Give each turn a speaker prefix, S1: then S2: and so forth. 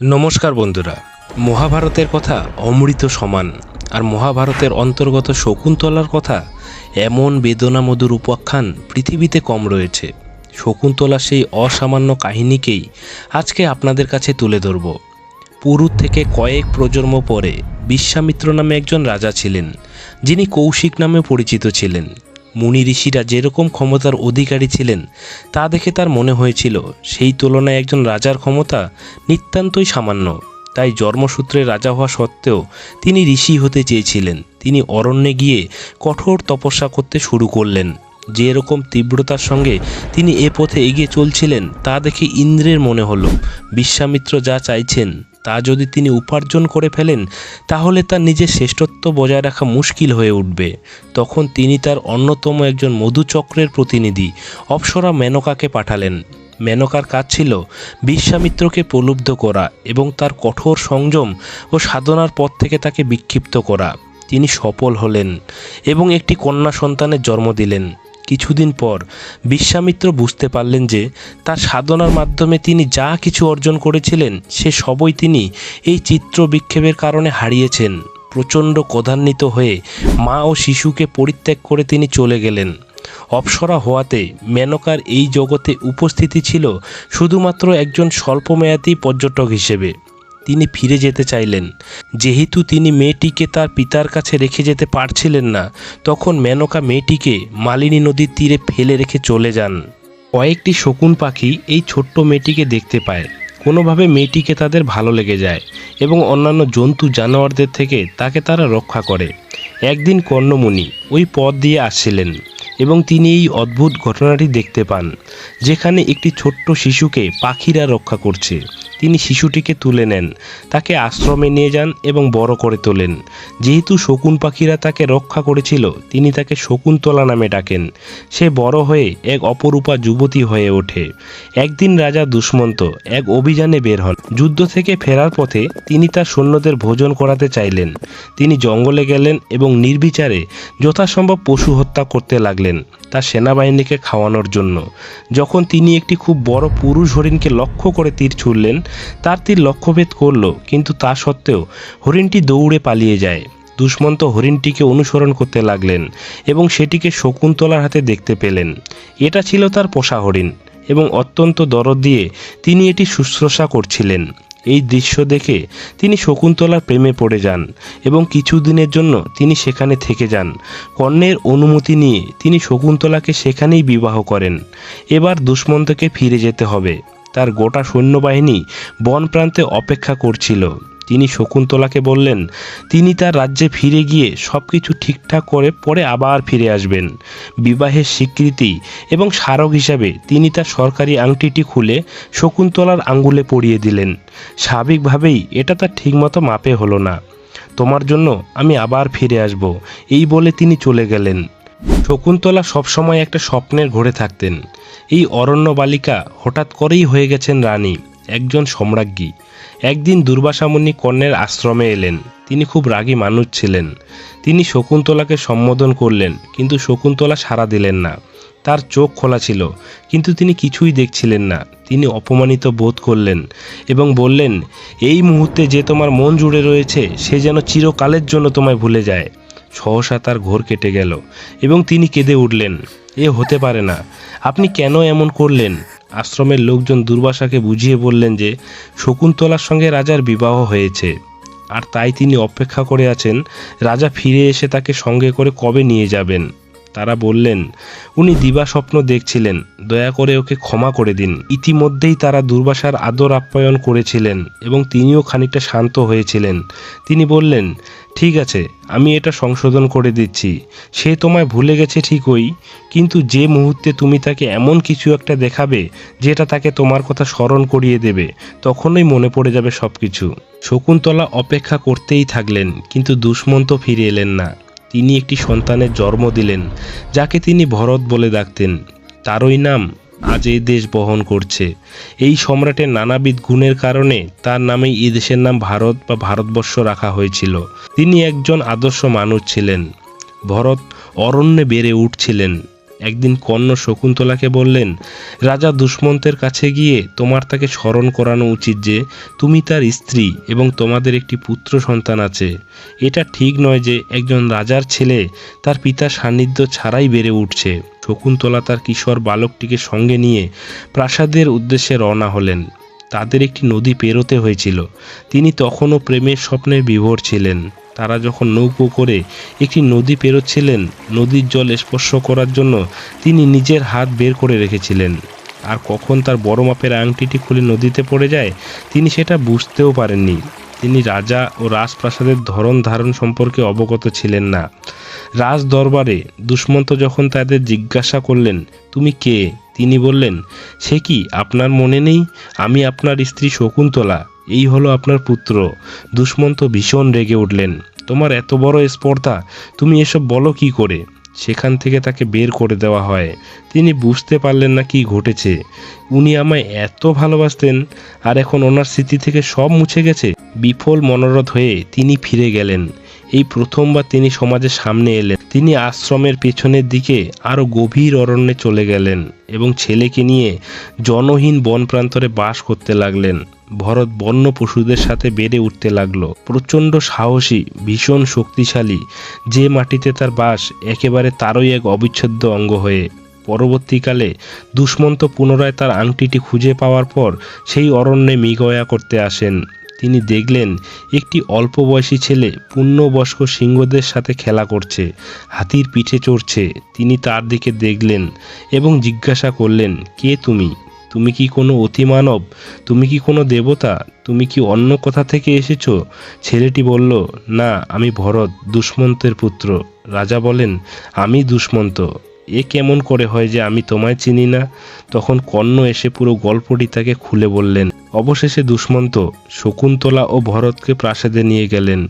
S1: নমস্কার বন্ধুরা। মহাভারতের কথা অমৃত সমান আর মহাভারতের অন্তর্গত শকুন্তলার কথা এমন বেদনামধুর উপাখ্যান পৃথিবীতে কম রয়েছে। শকুন্তলা সেই অসামান্য কাহিনীকেই আজকে আপনাদের কাছে তুলে ধরব। পুরুত থেকে কয়েক প্রজন্ম পরে বিশ্বামিত্র নামে একজন রাজা ছিলেন, যিনি কৌশিক নামে পরিচিত ছিলেন। মুনি ঋষিরা যেরকম ক্ষমতার অধিকারী ছিলেন, তা দেখে তার মনে হয়েছিল, সেই তুলনায় একজন রাজার ক্ষমতা নিতান্তই সামান্য। তাই জন্মসূত্রে রাজা হওয়া সত্ত্বেও তিনি ঋষি হতে চেয়েছিলেন। তিনি অরণ্যে গিয়ে কঠোর তপস্যা করতে শুরু করলেন। যে এরকম তীব্রতার সঙ্গে তিনি এ পথে এগিয়ে চলছিলেন, তা দেখে ইন্দ্রের মনে হলো, বিশ্বামিত্র যা চাইছেন তা যদি তিনি উপার্জন করে ফেলেন, তাহলে তার নিজের শ্রেষ্ঠত্ব বজায় রাখা মুশকিল হয়ে উঠবে। তখন তিনি তার অন্যতম একজন মধুচক্রের প্রতিনিধি, অপ্সরা মেনকাকে পাঠালেন। মেনকার কাজ ছিল বিশ্বামিত্রকে প্রলুব্ধ করা এবং তার কঠোর সংযম ও সাধনার পথ থেকে তাকে বিক্ষিপ্ত করা। তিনি সফল হলেন এবং একটি কন্যা সন্তানের জন্ম দিলেন। কিছুদিন পর বিশ্বামিত্র বুঝতে পারলেন যে তার সাধনার মাধ্যমে তিনি যা কিছু অর্জন করেছিলেন, সে সবই তিনি এই চিত্র বিক্ষেপের কারণে হারিয়েছেন। প্রচণ্ড ক্রধান্বিত হয়ে মা ও শিশুকে পরিত্যাগ করে তিনি চলে গেলেন। অপসরা হওয়াতে মেনকার এই জগতে উপস্থিতি ছিল শুধুমাত্র একজন স্বল্পমেয়াদী পর্যটক হিসেবে। তিনি ফিরে যেতে চাইলেন। যেহেতু তিনি মেয়েটিকে তার পিতার কাছে রেখে যেতে পারছিলেন না, তখন মেনকা মেয়েটিকে মালিনী নদীর তীরে ফেলে রেখে চলে যান। কয়েকটি শকুন পাখি এই ছোট্ট মেয়েটিকে দেখতে পায়। কোনোভাবে মেয়েটিকে তাদের ভালো লেগে যায় এবং অন্যান্য জন্তু জানোয়ারদের থেকে তাকে তারা রক্ষা করে। একদিন কর্ণমুনি ওই পথ দিয়ে আসছিলেন। এবং তিনি এই অদ্ভুত ঘটনাটি দেখতে পান, যেখানে একটি ছোট্ট শিশুকে পাখিরা রক্ষা করছে। তিনি শিশুটিকে তুলে নেন, তাকে আশ্রমে নিয়ে যান এবং বড় করে তোলেন। যেহেতু শকুন পাখিরা তাকে রক্ষা করেছিল, তিনি তাকে শকুন্তলা নামে ডাকেন। সে বড় হয়ে এক অপরূপা যুবতী হয়ে ওঠে। একদিন রাজা দুষ্মন্ত এক অভিযানে বের হন। যুদ্ধ থেকে ফেরার পথে তিনি তার সৈন্যদের ভোজন করাতে চাইলেন। তিনি জঙ্গলে গেলেন এবং নির্বিচারে যথাসম্ভব পশু হত্যা করতে লাগলেন। তার সেনাবাহিনীকে খাওয়ানোর জন্য। যখন তিনি একটি খুব বড় পুরুষ হরিণকে লক্ষ্য করে তীর ছুড়লেন, তার তীর লক্ষ্যভেদ করল, কিন্তু তা সত্ত্বেও হরিণটি দৌড়ে পালিয়ে যায়। দুষ্মন্ত হরিণটিকে অনুসরণ করতে লাগলেন এবং সেটিকে শকুন্তলার হাতে দেখতে পেলেন। এটা ছিল তার পোষা হরিণ এবং অত্যন্ত দরদ দিয়ে তিনি এটি শুশ্রূষা করছিলেন। এই দৃশ্য দেখে তিনি শকুন্তলার প্রেমে পড়ে যান এবং কিছুদিনের জন্য তিনি সেখানে থেকে যান। কর্ণের অনুমতি নিয়ে তিনি শকুন্তলাকে সেখানেই বিবাহ করেন। এবার দুষ্মন্তকে ফিরে যেতে হবে। তার গোটা সৈন্যবাহিনী বন প্রান্তে অপেক্ষা করছিল। তিনি শকুন্তলাকে বললেন, তিনি তার রাজ্যে ফিরে গিয়ে সব কিছু ঠিকঠাক করে পরে আবার ফিরে আসবেন। বিবাহের স্বীকৃতি এবং স্মারক হিসাবে তিনি তার সরকারি আংটিটি খুলে শকুন্তলার আঙ্গুলে পরিয়ে দিলেন। স্বাভাবিকভাবেই এটা তার ঠিকমতো মাপে হলো না। তোমার জন্য আমি আবার ফিরে আসব। এই বলে তিনি চলে গেলেন। শকুন্তলা সবসময় একটা স্বপ্নের ঘরে থাকতেন। এই অরণ্য বালিকা হঠাৎ করেই হয়ে গেছেন রানী, একজন সম্রাজ্ঞী। একদিন দুর্বাসামুনি কর্ণের আশ্রমে এলেন। তিনি খুব রাগী মানুষ ছিলেন। তিনি শকুন্তলাকে সম্বোধন করলেন, কিন্তু শকুন্তলা সাড়া দিলেন না। তার চোখ খোলা ছিল, কিন্তু তিনি কিছুই দেখছিলেন না। তিনি অপমানিত বোধ করলেন এবং বললেন, এই মুহূর্তে যে তোমার মন জুড়ে রয়েছে, সে যেন চিরকালের জন্য তোমায় ভুলে যায়। সহসা তার ঘোর কেটে গেল, এবং তিনি কেঁদে উঠলেন, এ হতে পারে না, আপনি কেন এমন করলেন? আশ্রমের লোকজন দুর্বাসাকে বুঝিয়ে বললেন যে, শকুন্তলার সঙ্গে রাজার বিবাহ হয়েছে, আর তাই তিনি অপেক্ষা করে আছেন, রাজা ফিরে এসে তাকে সঙ্গে করে কবে নিয়ে যাবেন? তারা বললেন, উনি দিবা স্বপ্ন দেখছিলেন, দয়া করে ওকে ক্ষমা করে দিন। ইতিমধ্যেই তারা দুর্বাসার আদর আপ্যায়ন করেছিলেন, এবং তিনিও খানিকটা শান্ত হয়েছিলেন। তিনি বললেন ঠিক আছে, আমি এটা সংশোধন করে দিচ্ছি। সে তোমায় ভুলে গেছে ঠিকই, কিন্তু যে মুহূর্তে তুমি তাকে এমন কিছু একটা দেখাবে, যেটা তাকে তোমার কথা স্মরণ করিয়ে দেবে, তখনই মনে পড়ে যাবে সব কিছু শকুন্তলা অপেক্ষা করতেই থাকলেন, কিন্তু দুষ্মন্ত ফিরে এলেন না। তিনি একটি সন্তানের জন্ম দিলেন, যাকে তিনি ভরত বলে ডাকতেন। তারই নাম আজ এই দেশ বহন করছে। এই সম্রাটের নানাবিধ গুণের কারণে তার নামে এই দেশের নাম ভারত বা ভারতবর্ষ রাখা হয়েছিল। তিনি একজন আদর্শ মানুষ ছিলেন। ভরত অরণ্যে বেড়ে উঠছিলেন। একদিন কর্ণ শকুন্তলাকে বললেন, রাজা দুষ্মন্তের কাছে গিয়ে তোমার তাকে স্মরণ করানো উচিত যে তুমি তার স্ত্রী এবং তোমাদের একটি পুত্র সন্তান আছে। এটা ঠিক নয় যে একজন রাজার ছেলে তার পিতার সান্নিধ্য ছাড়াই বেড়ে উঠছে। শকুন্তলা তার কিশোর বালকটিকে সঙ্গে নিয়ে প্রাসাদের উদ্দেশ্যে রওনা হলেন। তাদের একটি নদী পেরোতে হয়েছিল। তিনি তখনও প্রেমের স্বপ্নে বিভোর ছিলেন। তারা যখন নৌকো করে একটি নদী পেরোচ্ছিলেন, নদীর জল স্পর্শ করার জন্য তিনি নিজের হাত বের করে রেখেছিলেন। আর কখন তার বড় মাপের আংটিটি খুলে নদীতে পড়ে যায়, তিনি সেটা বুঝতেও পারেননি। তিনি রাজা ও রাজপ্রাসাদের ধরন ধারণ সম্পর্কে অবগত ছিলেন না। রাজ দরবারে দুষ্মন্ত যখন তাদের জিজ্ঞাসা করলেন, তুমি কে? তিনি বললেন, সে কি আপনার মনে নেই? আমি আপনার স্ত্রী শকুন্তলা। এই হলো আপনার পুত্র। দুষ্মন্ত ভীষণ রেগে উঠলেন। তোমার এত বড় স্পর্ধা, তুমি এসব বলো কি করে? সেখান থেকে তাকে বের করে দেওয়া হয়। তিনি বুঝতে পারলেন না কি ঘটেছে। উনি আমায় এত ভালোবাসতেন, আর এখন ওনার স্মৃতি থেকে সব মুছে গেছে। বিফল মনোরথ হয়ে তিনি ফিরে গেলেন। এই প্রথমবার তিনি সমাজের সামনে এলেন। তিনি আশ্রমের পেছনের দিকে আরও গভীর অরণ্যে চলে গেলেন এবং ছেলেকে নিয়ে জনহীন বন প্রান্তরে বাস করতে লাগলেন। ভরত বন্য পশুদের সাথে বেড়ে উঠতে লাগল। প্রচণ্ড সাহসী, ভীষণ শক্তিশালী, যে মাটিতে তার বাস একেবারে তারই এক অবিচ্ছেদ্য অঙ্গ হয়ে। পরবর্তীকালে দুষ্মন্ত পুনরায় তার আংটিটি খুঁজে পাওয়ার পর সেই অরণ্যে মৃগয়া করতে আসেন। তিনি দেখলেন, একটি অল্প বয়সী ছেলে পূর্ণবয়স্ক সিংহদের সাথে খেলা করছে, হাতির পিঠে চড়ছে। তিনি তার দিকে দেখলেন এবং জিজ্ঞাসা করলেন, কে তুমি? তুমি কি কোনো অতিমানব? তুমি কি কোনো দেবতা? তুমি কি অন্য কোথা থেকে এসেছ? ছেলেটি বলল, না, আমি ভরত, দুষ্মন্তের পুত্র। রাজা বলেন, আমি দুষ্মন্ত। এ কেমন করে হয় যে আমি তোমায় চিনি না? তখন কর্ণ এসে পুরো গল্পটি তাকে খুলে বললেন। অবশেষে দুষ্মন্ত শকুন্তলা ও ভরতকে প্রাসাদে নিয়ে গেলেন।